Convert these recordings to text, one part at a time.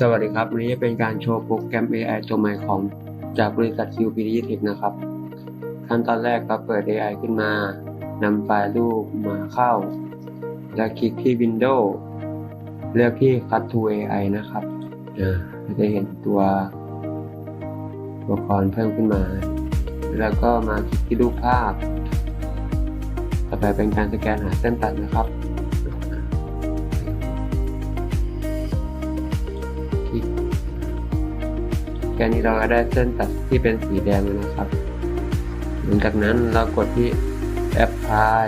สวัสดีครับวันนี้จะเป็นการโชว์โปรแกรม AI ตัวใหม่ของจากบริษัท QPD Tech นะครับ ขั้นตอนแรกเราเปิด AI ขึ้นมานำไฟล์รูปมาเข้า แล้วคลิกที่ Windows เลือกที่ Cut to AI นะครับจะเห็นตัวอุปกรณ์เพิ่มขึ้นมา แล้วก็มาคลิกที่รูปภาพ ต่อไปเป็นการสแกนหาเส้นตัดนะครับ แค่นี้เราก็ได้เส้นตัดที่เป็นสีแดงแล้วนะครับ หลังจากนั้นเรากดที่แอปพลาย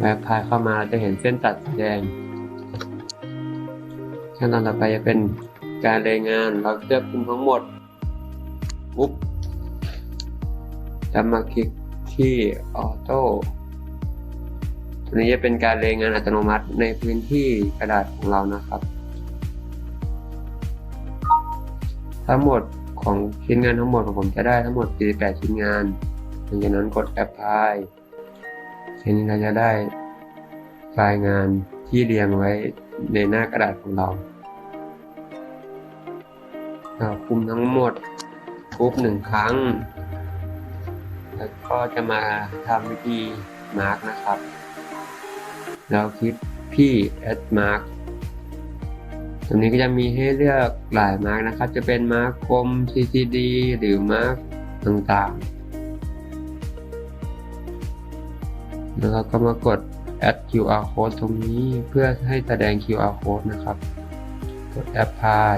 แอปพลายเข้ามาจะเห็นเส้นตัดสีแดง ขั้นตอนต่อไปจะเป็นการรายงานเราเลือกคุมทั้งหมดปุ๊บจะมาคลิกที่ออโต้ตัวนี้จะเป็นการรายงานอัตโนมัติในพื้นที่กระดาษของเรานะครับ ทั้งหมดของชิ้นงานทั้งหมดของผมจะได้ทั้งหมด 48 ชิ้นงาน หลังจากนั้นกด apply ทีนี้เราจะได้ไฟล์งานที่เรียงไว้ในหน้ากระดาษของเราเราคุมทั้งหมดกรุ๊ปหนึ่งครั้ง แล้วก็จะมาทำวิธีมาร์กนะครับเราคลิกที่ add mark ตรงนี้ก็จะมีให้เลือกหลายมาร์กนะครับ จะเป็นมาร์กกลม CCD หรือมาร์กต่างๆ แล้วเราก็มากด add QR code ตรงนี้เพื่อให้แสดง QR code นะครับ กด apply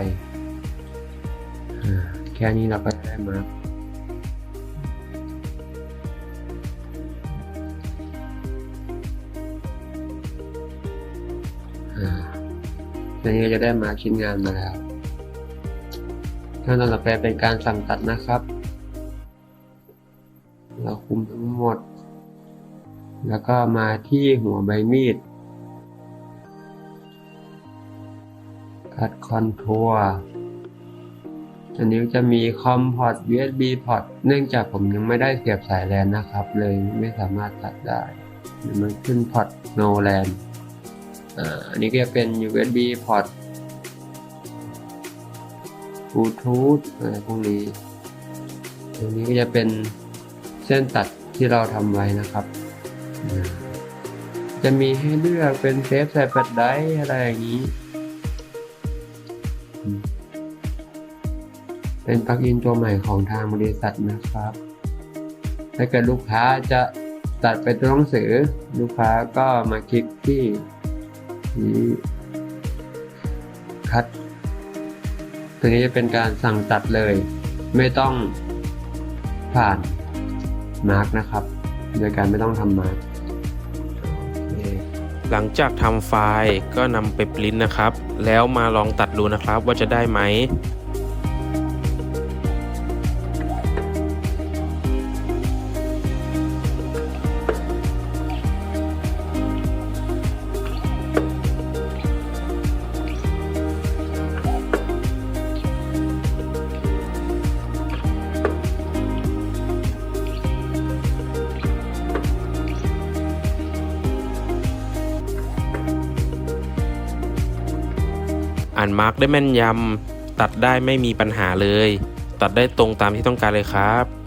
แค่นี้เราก็ได้มาร์ก ทีนี้จะได้มาชิ้นงานมาแล้วขั้นตอนต่อไปเป็นการสั่งตัดนะครับ เราคุมทั้งหมด แล้วก็มาที่หัวใบมีดคัดคอนทัวร์อันนี้จะมีคอมพอร์ต USB พอร์ต เนื่องจากผมยังไม่ได้เสียบสายแลนนะครับ เลยไม่สามารถตัดได้ มันขึ้นพอร์ต no LAN อ่า อันนี้ก็จะเป็น USB พอร์ต Bluetooth อะไรพวกนี้ตรงนี้ก็จะเป็นเส้นตัดที่เราทำไว้นะครับ จะมีให้เลือกเป็นเซฟใส่แฟลชไดร์อะไรอย่างนี้ เป็นปลั๊กอินตัวใหม่ของทางบริษัทนะครับ ถ้าเกิดลูกค้าจะตัดไปตัวหนังสือ ลูกค้าก็มาคลิกที่ นี้คัดตัวนี้จะเป็นการสั่งตัดเลย ไม่ต้องผ่านมาร์กนะครับ โดยการไม่ต้องทำมาร์กหลังจากทำไฟล์ก็นำไปปริ้นนะครับ แล้วมาลองตัดดูนะครับว่าจะได้ไหม อ่านมาร์กได้แม่นยำตัดได้ไม่มีปัญหาเลย ตัดได้ตรงตามที่ต้องการเลยครับ